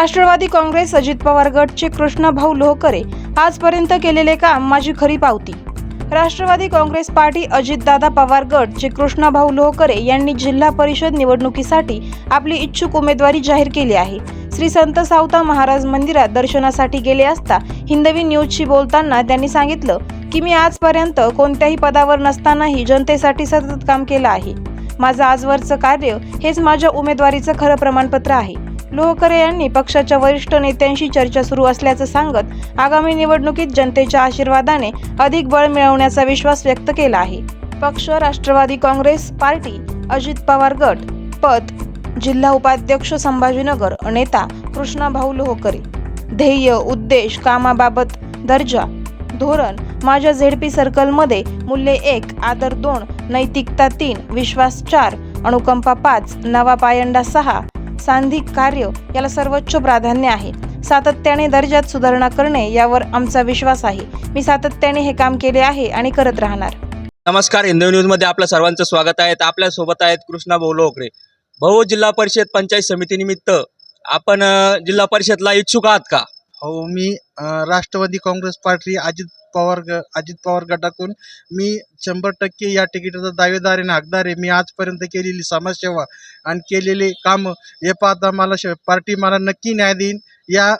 राष्ट्रवादी काँग्रेस अजित पवार गटचे कृष्णभाऊ लोहकरे आजपर्यंत केलेले काम माझी खरी पावती. राष्ट्रवादी काँग्रेस पार्टी अजितदादा पवार गटचे कृष्णभाऊ लोहकरे यांनी जिल्हा परिषद निवडणुकीसाठी आपली इच्छुक उमेदवारी जाहीर केली आहे. श्री संत सावता महाराज मंदिरात दर्शनासाठी गेले असता हिंदवी न्यूजशी बोलताना त्यांनी सांगितलं की मी आजपर्यंत कोणत्याही पदावर नसतानाही जनतेसाठी सतत काम केलं आहे. माझं आजवरचं कार्य हेच माझ्या उमेदवारीचं खरं प्रमाणपत्र आहे. लोहकरे यांनी पक्षाच्या वरिष्ठ नेत्यांशी चर्चा सुरू असल्याचं सांगत आगामी निवडणुकीत जनतेच्या आशीर्वादाने अधिक बळ मिळवण्याचा विश्वास व्यक्त केला आहे. पक्ष राष्ट्रवादी काँग्रेस पार्टी अजित पवार गट पद जिल्हा उपाध्यक्ष संभाजीनगर नेता कृष्णाभाऊ लोहकरे ध्येय उद्देश कामाबाबत दर्जा धोरण माझ्या झेडपी सर्कलमध्ये मूल्ये एक आदर दोन नैतिकता तीन विश्वास चार अनुकंपा पाच नवा पायंडा सहा सांधिक कार्य याला सर्वोच्च प्राधान्य आहे. सातत्याने दर्जात सुधारणा करणे यावर आमचा विश्वास आहे. मी सातत्याने हे काम केले आहे आणि करत राहणार. नमस्कार हिंदू न्यूजमध्ये आपल्या सर्वांचं स्वागत आहे. आपल्यासोबत आहेत कृष्णा बोलोकरे भाऊ जिल्हा परिषद पंचायत समितीनिमित्त आपण जिल्हा परिषदला इच्छुक आहात का? हो मी राष्ट्रवादी काँग्रेस पार्टी अजित पवार ग अजित पवार गटातून मी शंभर टक्के या तिकिटाचा दावेदार आणि हकदार आहे. मी आजपर्यंत केलेली समाजसेवा आणि केलेले कामं हे पाहता मला श पार्टी मला नक्की न्याय देईन. या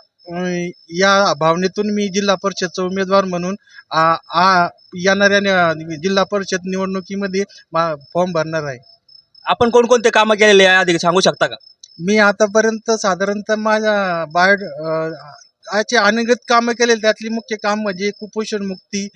या भावनेतून मी जिल्हा परिषदचा उमेदवार म्हणून आ, आ, येणाऱ्या जिल्हा परिषद निवडणुकीमध्ये मा फॉर्म भरणार आहे. आपण कोणकोणते कामं केलेले आहे? आधी सांगू शकता का? मी आतापर्यंत साधारणतः माझ्या बाहेर असे अनगत कामं केलेले त्यातली मुख्य काम म्हणजे कुपोषण मुक्ती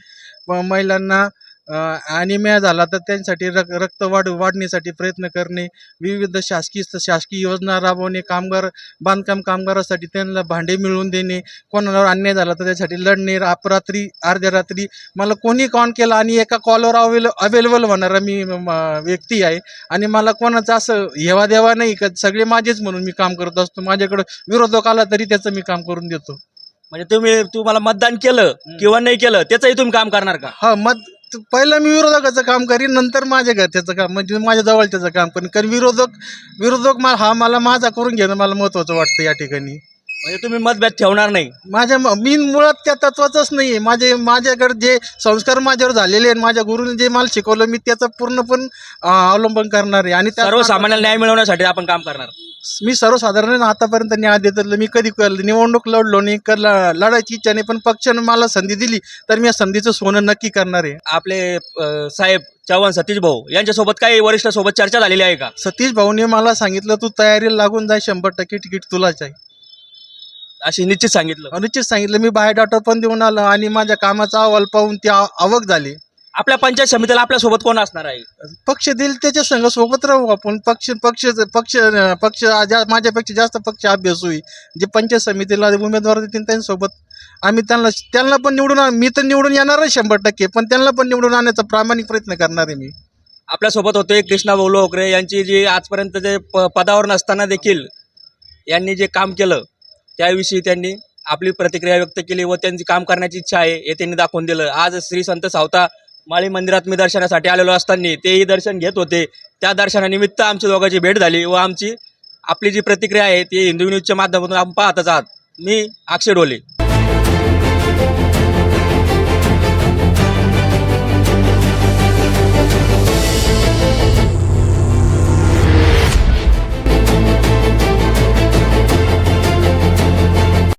व महिलांना ॲनिमिया झाला तर त्यांसाठी रक रक्त वाढ वाढण्यासाठी प्रयत्न करणे विविध शासकीय शासकीय योजना राबवणे कामगार बांधकाम कामगारासाठी त्यांना भांडे मिळवून देणे कोणावर अन्याय झाला तर त्यासाठी लढणे अपरात्री अर्ध्या रात्री. मला कोणी कॉल केला आणि एका कॉलवर अवेल अवेलेबल होणारा मी म, व्यक्ती आहे. आणि मला कोणाचं असं हेवा देवा नाही का सगळे माझेच म्हणून मी काम करत असतो. माझ्याकडं विरोधक आला तरी त्याचं मी काम करून देतो. म्हणजे तुम्ही तुम्हाला मतदान केलं किंवा नाही केलं त्याचंही तुम्ही काम करणार का? हा मत पहिलं मी विरोधकाचं काम करीन नंतर माझ्या घरच्याचं काम म्हणजे माझ्या जवळच्याचं काम करीन. कारण विरोधक विरोधक मा हा मला माझा करून घेणं मला महत्त्वाचं वाटतं या ठिकाणी. म्हणजे तुम्ही मतभेद ठेवणार नाही. माझ्या म- मी मुळात त्या तत्वाचंच नाही आहे माझे माझ्याकडे जे संस्कार माझ्यावर झालेले आहेत माझ्या गुरुने जे मला शिकवलं मी त्याचं पूर्णपण अं, अवलंबन करणार आहे. आणि त्या- सर्वसामान्याला न्याय मिळवण्यासाठी आपण काम करणार. मी सर्वसाधारण आतापर्यंत न्याय देत. मी कधी क- निवडणूक लढलो नाही कर लढायची इच्छा नाही पण पक्षानं मला संधी दिली तर मी या संधीचं सोनं नक्की करणार आहे. आपले अ, साहेब चव्हाण सतीश भाऊ यांच्यासोबत काही वरिष्ठ सोबत चर्चा झालेली आहे का? सतीश भाऊने मला सांगितलं तू तयारीला लागून जाय शंभर टक्के तिकीट तुलाच आहे. अशी निश्चित सांगितलं. अनुचित सांगितलं. मी बायोडाटा पण देऊन आलो आणि माझ्या कामाचा अहवाल पाहून ती आव- आवक झाली. आपल्या पंचायत समितीला आपल्यासोबत कोण असणार आहे? पक्ष देईल त्याच्या संघ सोबत राहू आपण. पक्ष पक्ष पक्ष पक्ष जा- माझ्यापेक्षा जास्त पक्ष अभ्यास होईल. जे पंचायत समितीला उमेदवार देतील त्यांच्यासोबत. आम्ही त्यांना त्यांना पण निवडून आण- मी तर निवडून येणार आहे शंभर टक्के पण त्यांना पण निवडून आणण्याचा प्रामाणिक प्रयत्न करणार आहे मी. आपल्यासोबत होते कृष्णा भाऊ लोकरे. यांची जी आजपर्यंत जे प पदावर नसताना देखील यांनी जे काम केलं त्याविषयी त्यांनी आपली प्रतिक्रिया व्यक्त केली व त्यांची काम करण्याची इच्छा आहे हे त्यांनी दाखवून दिलं. आज श्री संत सावता माळी मंदिरात मी दर्शनासाठी आलेलो असताना तेही दर्शन घेत होते. त्या दर्शनानिमित्त आमच्या दोघांची भेट झाली व आमची आपली जी प्रतिक्रिया आहे ती हिंदू न्यूजच्या माध्यमातून आपण पाहतच आहात. मी अक्षय डोले